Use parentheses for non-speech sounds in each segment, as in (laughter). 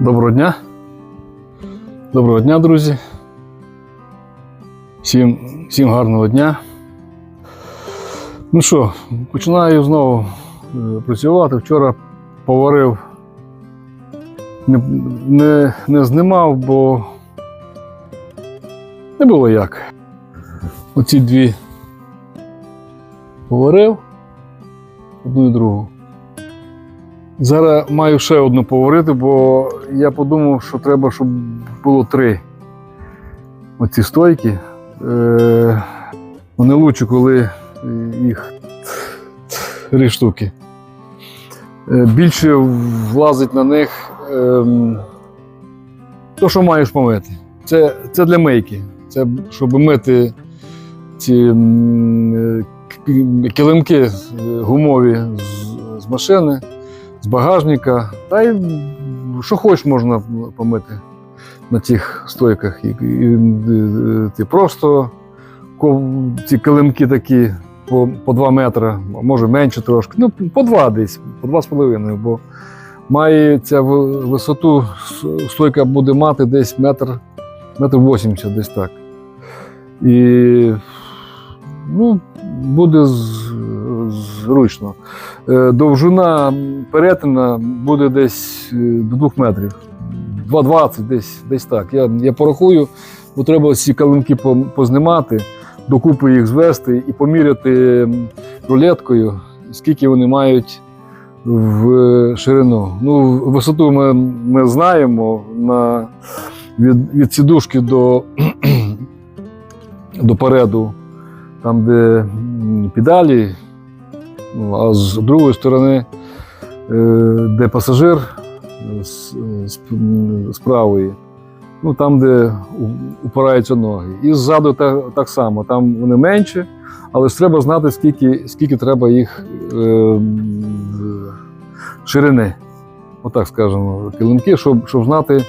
Доброго дня. Доброго дня, друзі. Всім, всім гарного дня. Ну що, починаю знову е, працювати. Вчора поварив, не, не, не знімав, бо не було як. Оці дві поварив, одну і другу. Зараз маю ще одну поварити, бо я подумав, що треба, щоб було три оці стойки. Е, вони лучше, коли їх три штуки. Е, більше влазить на них ем, то, що маєш помити. Це, це для мийки. Це щоб мити ці е, килимки гумові з машини з багажника. Та й що хочеш можна помити на цих стойках. І, і, і, просто ці килимки такі по, по 2 метри, може менше трошки. Ну, по 2 десь, по 2,5, бо має ця висоту стойка буде мати десь метр, метр 80, десь так. І ну, буде з- зручно. Е, Довжина перетина буде десь е, до 2 метрів. 2,20, десь, десь так. Я, я порахую, бо треба всі калинки познімати, докупи їх звести і поміряти рулеткою, скільки вони мають в е, ширину. Ну, висоту ми, ми знаємо на, від, від сідушки до, (clears throat) до переду, там, де педалі, а з другої сторони, е, де пасажир е, з, правої, ну там, де упираються ноги. І ззаду так, само, там вони менші, але ж треба знати, скільки, скільки треба їх е, ширини, отак скажемо, килимки, щоб, щоб знати,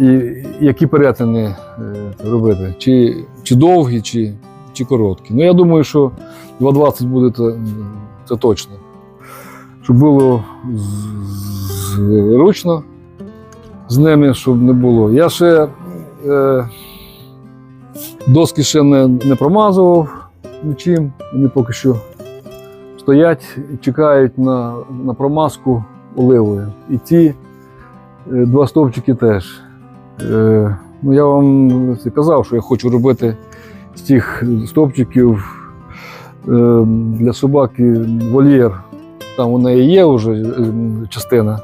і, які перетини е, робити, чи, чи довгі, чи, чи короткі. Ну, я думаю, що 2,20 буде це, точно. Щоб було зручно з ними, щоб не було. Я ще е, доски ще не, не промазував нічим. Вони поки що стоять і чекають на, на промазку оливою. І ті е, два стовпчики теж. Е, ну, я вам казав, що я хочу робити з тих стовпчиків для собаки вольєр. Там у неї є вже е, частина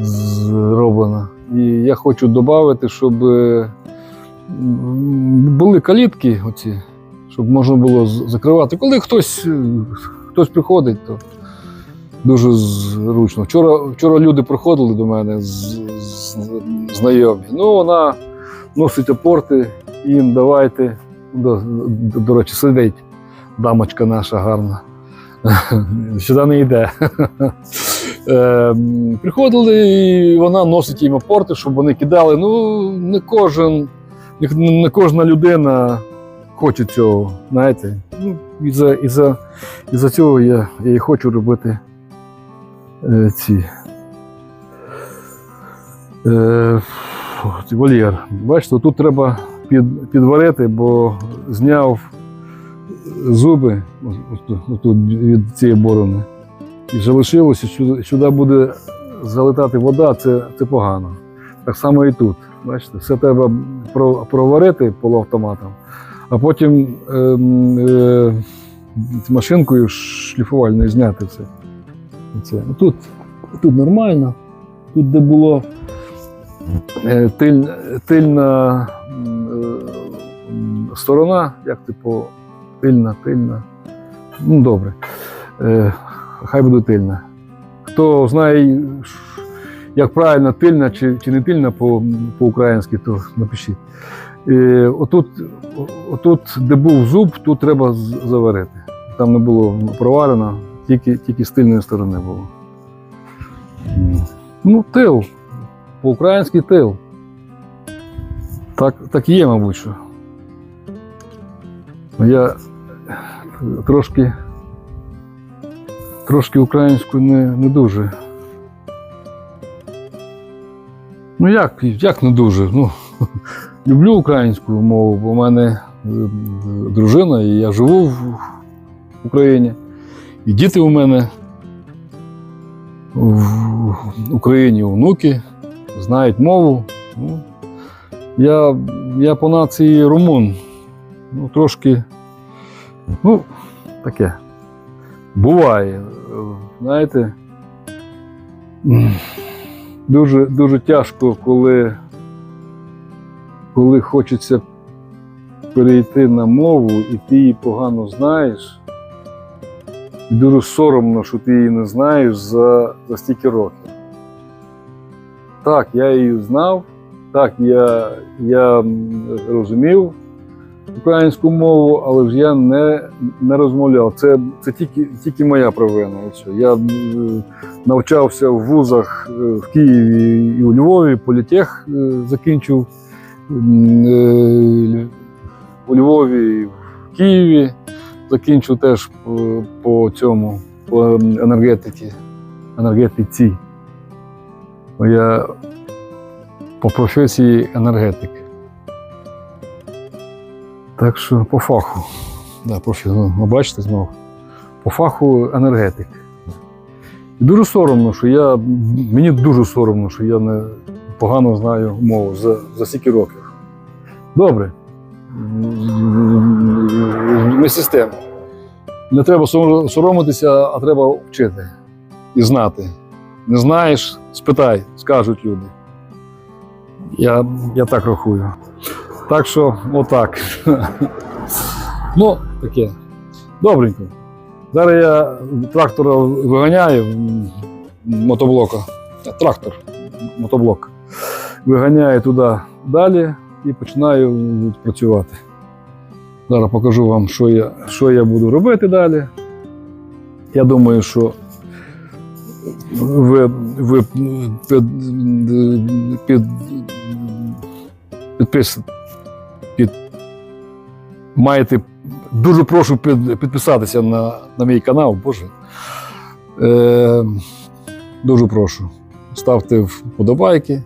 зроблена. І я хочу додати, щоб е, були калітки, оці, щоб можна було закривати. Коли хтось, е, хтось приходить, то дуже зручно. Вчора, вчора люди приходили до мене з, з, знайомі. Ну, вона носить опорти, їм давайте. До, до, до речі, сидить дамочка наша гарна. (laughs) Сюди не йде. (laughs) Е, Приходили, і вона носить їм апорти, щоб вони кидали. Ну, не кожен, не, кожна людина хоче цього. Знаєте? Ну, і за, і за, і за цього я, я і хочу робити е, ці. Е, вольєр. Бачите, тут треба під, підварити, бо зняв зуби ось- ось тут- ось тут від цієї борони. І залишилося, сюди, буде залетати вода, це, це погано. Так само і тут. Бачите, все треба про- проварити полуавтоматом, а потім ем, е, машинкою шліфувальною зняти все. Це. Тут, тут нормально. Тут, де було е, тиль, тильна е, сторона, як типу, тильна, тильна. Ну, добре. Е, хай буде тильна. Хто знає, як правильно тильна чи, чи не тильна по, по-українськи, то напишіть. Е, отут, отут, де був зуб, тут треба заварити. Там не було проварено, тільки, тільки з тильної сторони було. Ну, тил. По-українськи тил. Так, так є, мабуть, що. Я трошки, трошки українську не, не дуже Ну як, як не дуже? Ну, (laughs) люблю українську мову, бо в мене е, дружина, і я живу в Україні. І діти у мене в Україні онуки, знають мову. Ну, я, я по нації румун. Ну, трошки, ну, таке. Буває. Е, Знаєте, дуже, дуже тяжко, коли, коли хочеться перейти на мову, і ти її погано знаєш. І Дуже соромно, що ти її не знаєш за, за стільки років. Так, я її знав, так, я, я розумів українську мову, але ж я не, не розмовляв. Це, це тільки, тільки моя провина. Я навчався в вузах е, в Києві і у Львові, політех е, закінчив е, у Львові, і в Києві закінчив теж по, по цьому, по енергетиці. енергетиці. Я по професії енергетик. Так що по фаху. Да, професію, ну, бачите знову. По фаху енергетик. І дуже соромно, що я. Мені дуже соромно, що я не погано знаю мову за, за стільки років. Добре. Не система. Не треба соромитися, а треба вчити і знати. Не знаєш, спитай, скажуть люди. Я, я так рахую. Так що, отак. ну, таке. Добренько. Зараз я трактора виганяю мотоблока. Трактор, мотоблок. Виганяю туди далі і починаю працювати. Зараз покажу вам, що я, що я буду робити далі. Я думаю, що ви, ви під, під, під, маєте дуже прошу під, підписатися на, на мій канал, Боже. Е, дуже прошу. Ставте вподобайки,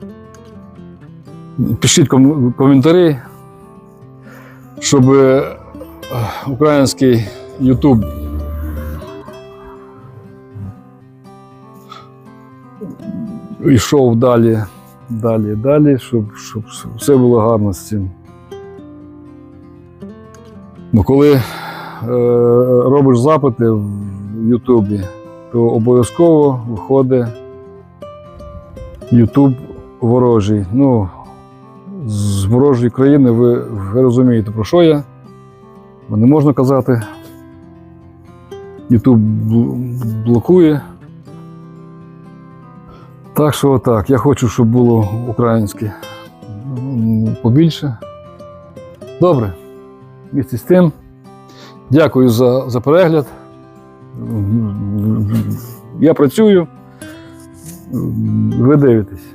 пишіть ком- коментарі, щоб е, український YouTube йшов далі, далі, далі, щоб, щоб все було гарно з цим. Бо коли е, робиш запити в Ютубі, то обов'язково виходить Ютуб ворожий. Ну, з ворожої країни ви, ви розумієте, про що я. Бо Не можна казати. Ютуб блокує. Так що так, я хочу, щоб було українське побільше. Добре. Місті з тим. Дякую за, за перегляд. Я працюю. Ви дивитесь.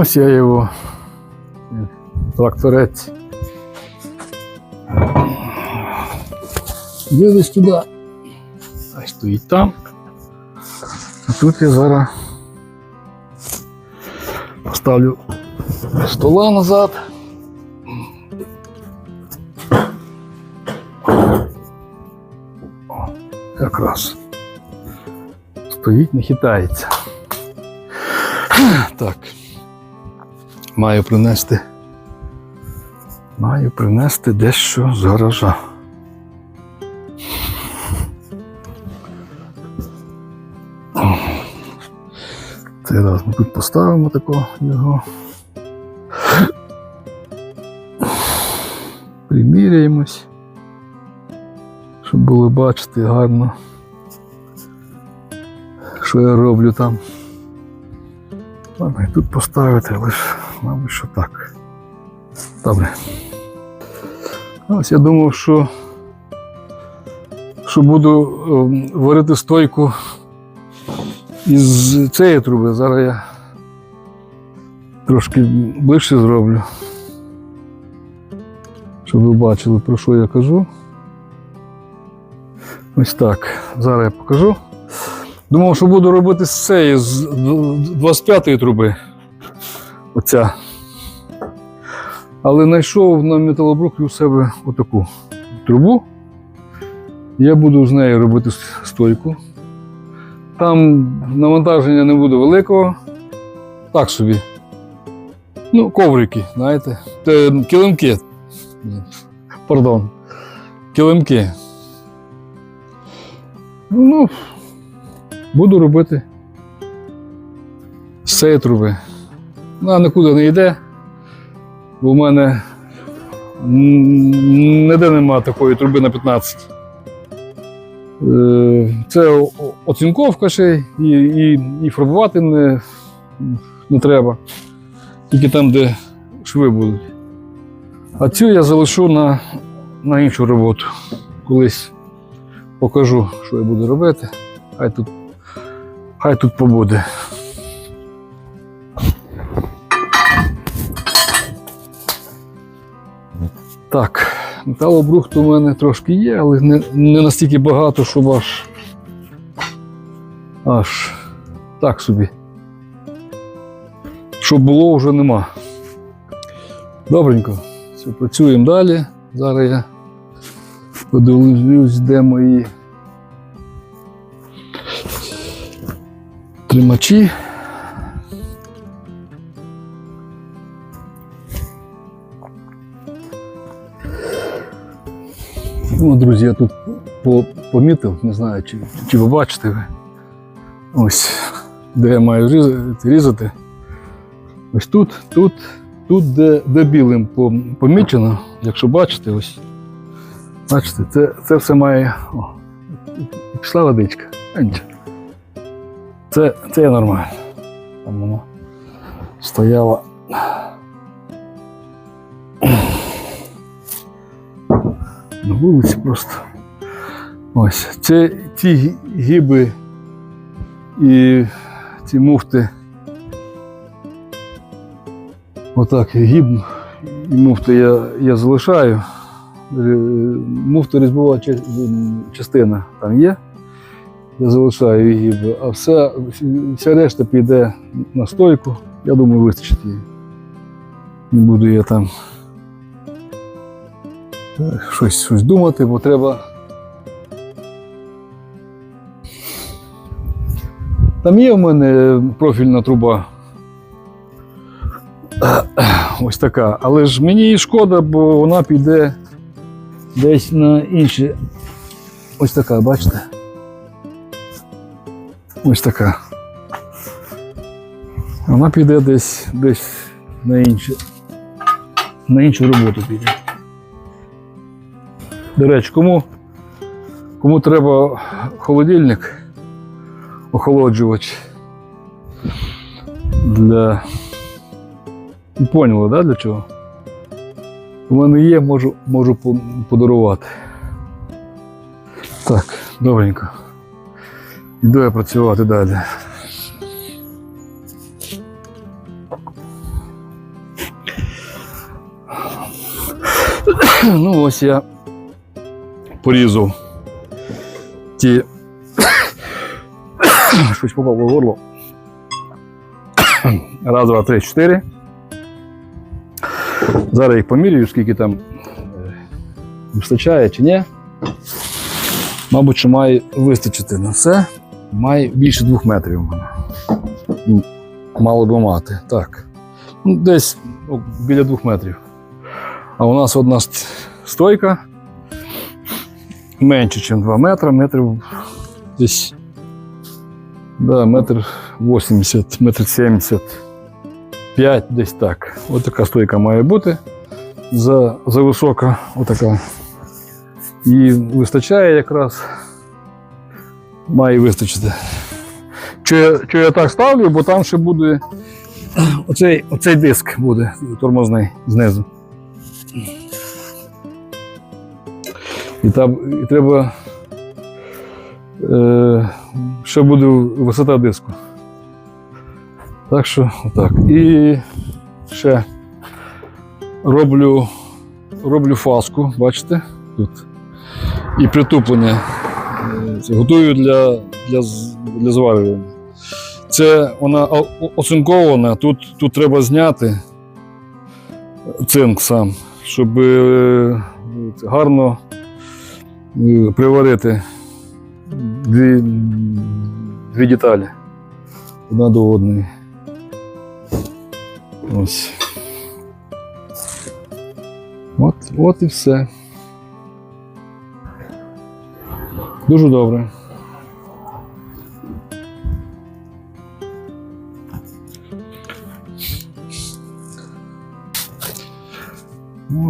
Ось я його тракторець. Дивись туди. Хай стоїть там. А тут я зараз поставлю стола назад. Якраз. Стоїть, не хитається. Так. Маю принести. Маю принести дещо з гаража. Цей раз ми тут поставимо такого його. Приміряємось, щоб було бачити гарно, що я роблю там. Ладно, і тут поставити, ж, мабуть, що так. Добре. Ось я думав, що, що буду ем, варити стойку із цієї труби. Зараз я трошки ближче зроблю. Щоб ви бачили, про що я кажу. Ось так. Зараз я покажу. Думав, що буду робити з цієї, з 25-ї труби. Оця. Але знайшов на металобрукі у себе отаку трубу. Я буду з нею робити стойку. Там навантаження не буде великого. Так собі. Ну, коврики, знаєте. Те, килимки. Пардон. Килимки. Ну, буду робити з цієї труби. Вона нікуди не йде, бо в мене ніде нема такої труби на 15. Е, Це оцінковка ще і, і, і фарбувати не, не треба. Тільки там, де шви будуть. А цю я залишу на, на іншу роботу. Колись покажу, що я буду робити. Хай тут, хай тут побуде. Так, металобрухту у мене трошки є, але не, не настільки багато, щоб аж. Аж так собі. Щоб було вже нема. Добренько. Все, працюємо далі. Зараз я подивлюсь, де мої тримачі. Ну, друзі, я тут помітив, не знаю, чи, чи ви бачите ви. Ось, де я маю різати. Ось тут, тут, тут, де, де білим помічено, якщо бачите, ось. Бачите, це, це все має. О, пішла водичка. Це, це нормально. Там воно стояло. Вулиці просто. Ось. Це ті гіби і ці муфти. Отак, гіб і муфти я, я залишаю. Е, Муфта різьбова частина там є. Я залишаю її гіби, а все, вся решта піде на стойку. Я думаю, вистачить її. Не буду я там е, щось, щось думати, бо треба. Там є в мене профільна труба. Ось така. Але ж мені її шкода, бо вона піде десь на інші. Ось така, бачите? Ось така. Вона піде десь, десь на інше. На іншу роботу піде. До речі, кому, кому треба холодильник, охолоджувач для. Поняли, да, для чого? У мене є, можу, можу подарувати. Так, добренько. Йду я працювати далі. Ну, ось я порізав ті Щось попало в горло. Раз, два, три, чотири. Зараз їх поміряю, скільки там е, вистачає чи ні. Мабуть, що має вистачити на все. Має більше двох метрів у мене. Мало би мати. Так. Ну, десь ну, біля двох метрів. А у нас одна стойка менше, ніж 2 метри, метрів десь да, метр 80, метр 70. 5 десь так. Ось така стойка має бути. За, за висока, отака. І вистачає якраз. Має вистачити. Що я, я так ставлю, бо там ще буде оцей, оцей диск буде тормозний знизу. І там і треба. Е, ще буде висота диску. Так що отак. І ще роблю, роблю фаску, бачите? Тут. І притуплення. Е, Готую для, для, для зварювання. Це вона оцинкована, тут, тут треба зняти цинк сам, щоб е, гарно приварити дві, дві деталі одна до одної. Ось. От, от і все. Дуже добре.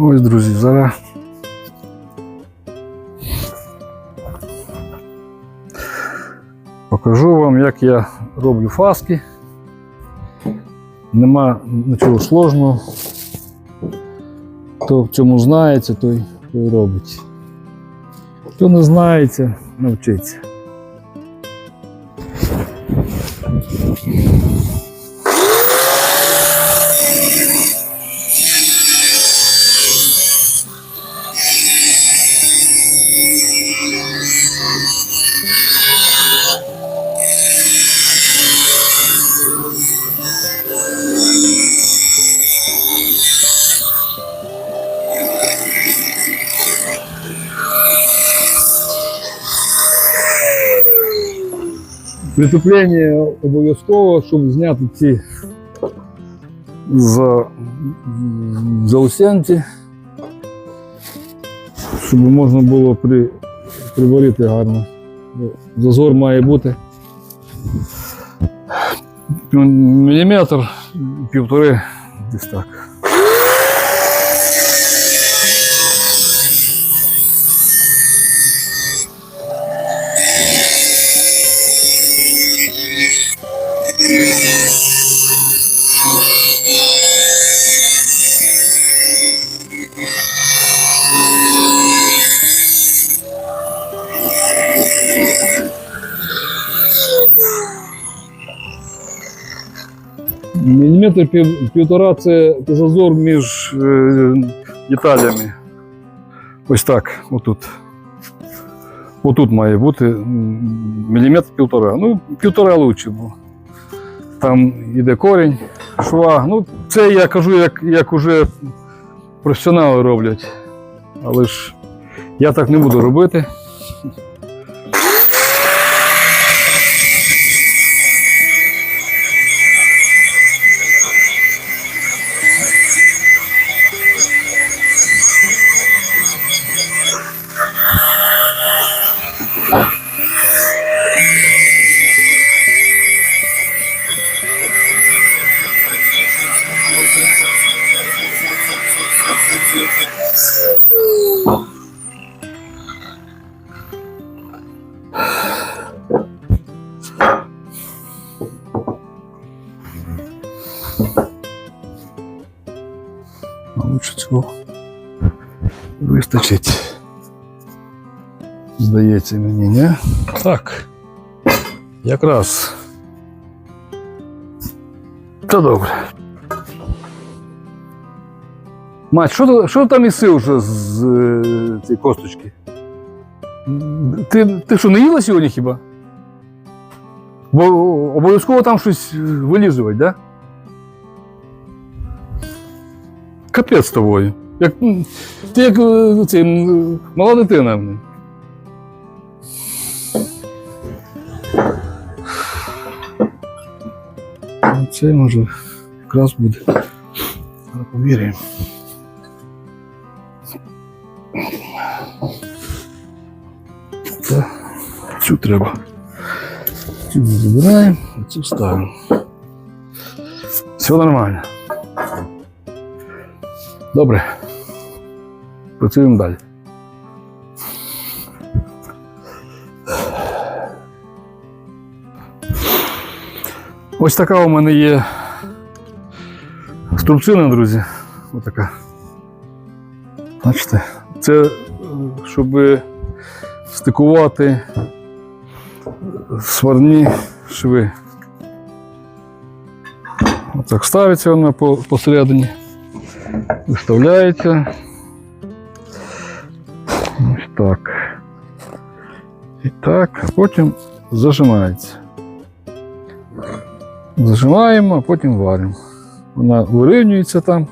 Ось, друзі, зараз. Покажу вам, як я роблю фаски. Нема нічого сложного. Хто в цьому знається, той, той робить. Хто не знається, навчиться. Притуплення обов'язково, щоб зняти ці за, заусенці, щоб можна було при, приварити гарно. Зазор має бути міліметр, півтори, десь так. Міліметр півтора це зазор між деталями. Ось так, отут. Отут має бути міліметр півтора. Ну, півтора лучше, бо там іде корінь, шва. Ну, це я кажу, як, як уже професіонали роблять. Але ж я так не буду робити. Здається мені, не? Так. Якраз. Та добре. Мать, що, що там іси вже з е, цієї косточки? Ти, ти що, не їла сьогодні хіба? Бо обов'язково там щось вилізувати, да? Капець з тобою. Як, ти як е, цей, м, мала дитина. Це може якраз буде. Зараз Поміряємо. Це, цю треба. Цю забираємо, а цю ставимо. Все нормально. Добре. Працюємо далі. Ось така у мене є струбцина, друзі. Ось така. Бачите, це е, щоб стикувати сварні шви. Отак ставиться вона посередині, виставляється. Ось так. І так, а потім зажимається. Зажимаємо, а потім варимо. Вона вирівнюється там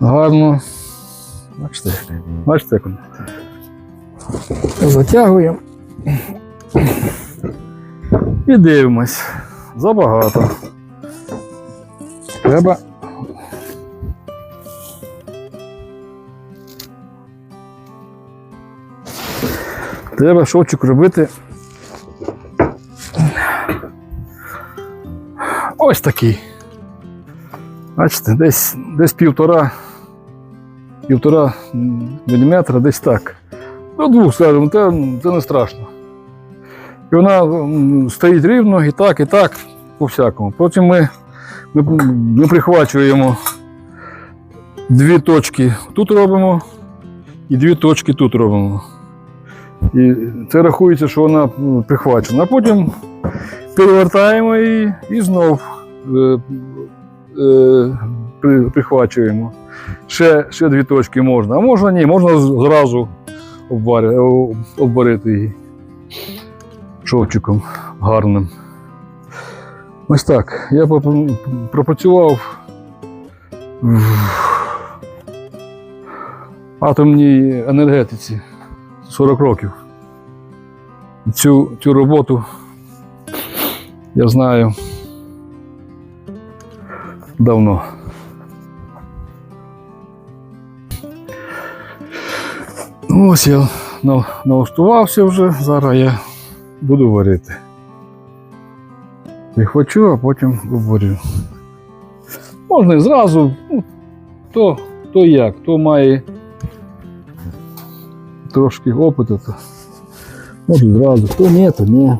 гарно. Бачите, бачите, як вона. Затягуємо. І дивимось. Забагато. Треба. Треба шовчик робити. Ось такий. Бачите, десь, десь півтора, півтора міліметра, десь так. До двох, скажімо, це, це не страшно. І вона стоїть рівно і так, і так, по всякому. Потім ми, ми, ми прихвачуємо дві точки тут робимо, і дві точки тут робимо. І це рахується, що вона прихвачена. А потім перевертаємо її і знов е, е, при, прихвачуємо. Ще, ще дві точки можна. А можна ні, можна зразу обвари, обварити її шовчиком гарним. Ось так. Я пропрацював в атомній енергетиці 40 років. Цю, цю роботу я знаю давно. Ну, Ось я на- налаштувався вже, зараз я буду варити. Прихвачу, а потім обварю. Можна і зразу, ну, то, то як, хто має трошки опиту, то може зразу, хто ні, то ні.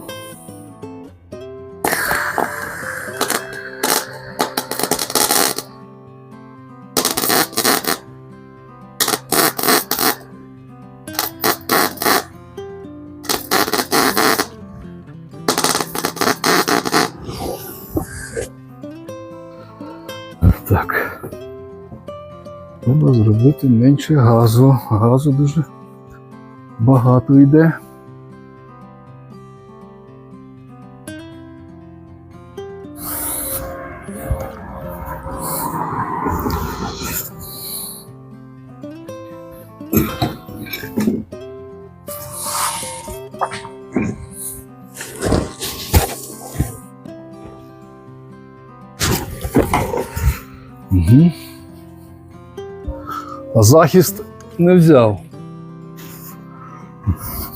Так. Треба зробити менше газу. Газу дуже багато йде. Захист не взяв.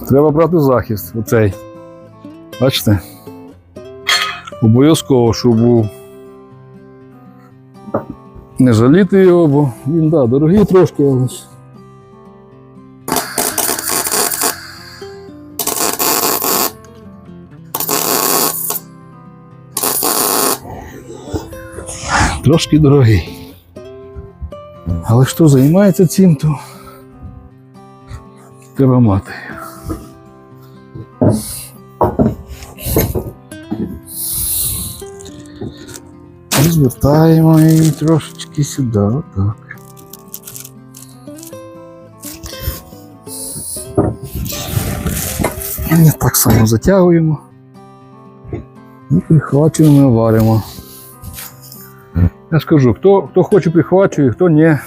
Треба брати захист оцей. Бачите? Обов'язково, щоб був. Не жаліти його, бо він да, дорогий трошки. Трошки дорогий. Але хто займається цим, то треба мати. Розвертаємо її трошечки сюди, отак. І так само затягуємо. І прихвачуємо, варимо. Я ж кажу, хто, хто хоче прихвачує, хто ні.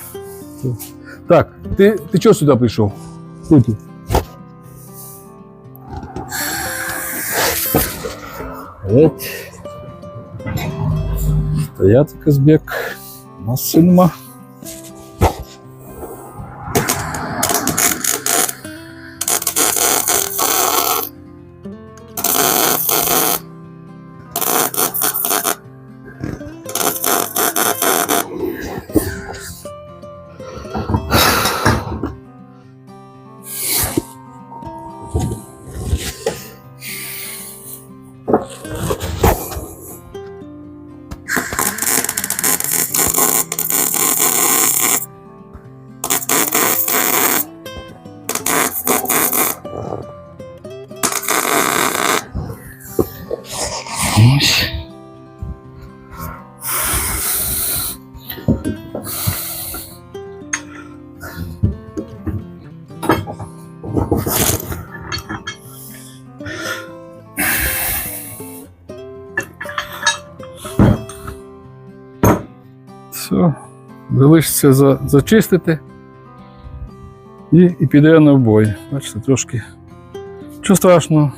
Так, ти, ти чого сюди прийшов? Тут. Геть. Стояти Казбек. Маси Все, залишиться за, зачистити і, і піде на бой. Бачите, трошки. Що страшного.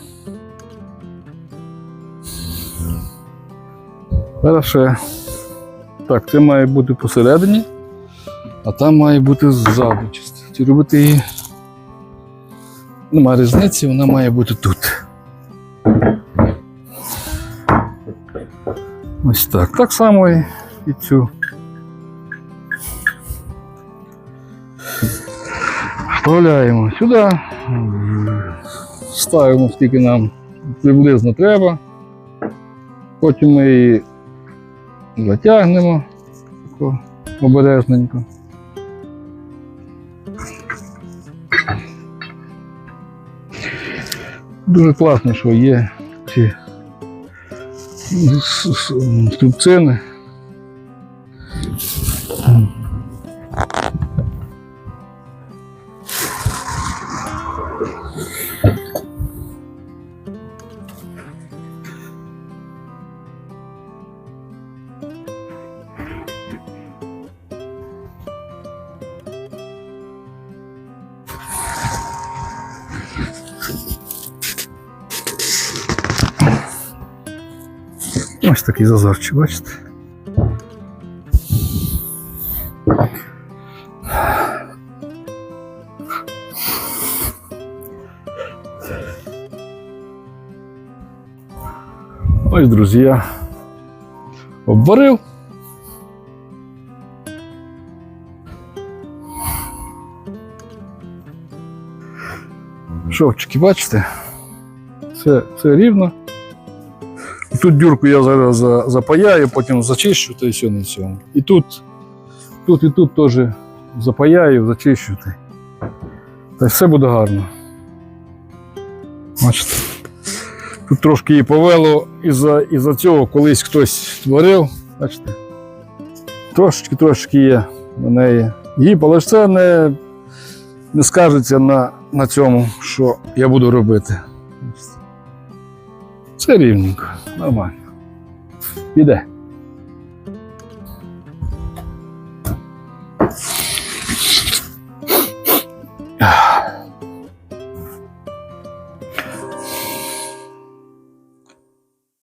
Хорошо. Так, це має бути посередині, а там має бути ззаду. Чи робити її. Немає різниці, вона має бути тут. Ось так. Так само і цю. Вставляємо сюди. Ставимо скільки нам приблизно треба. Потім ми її затягнемо тако обережненько. Дуже класно, що є ці струбцини. Ось такий зазорчик, бачите? Ось, друзі, я обварив. Шовчики, бачите? Це, це рівно. Тут дюрку я зараз запаяю, потім зачищу, та і все на цьому. І тут, тут і тут теж запаяю, зачищу. Та, все буде гарно. Бачите. Тут трошки її повело із-за із цього колись хтось створив. Бачите. Трошечки, трошечки є на неї гіп, але ж це не, не скажеться на, на цьому, що я буду робити. Все рівненько, нормально. Піде.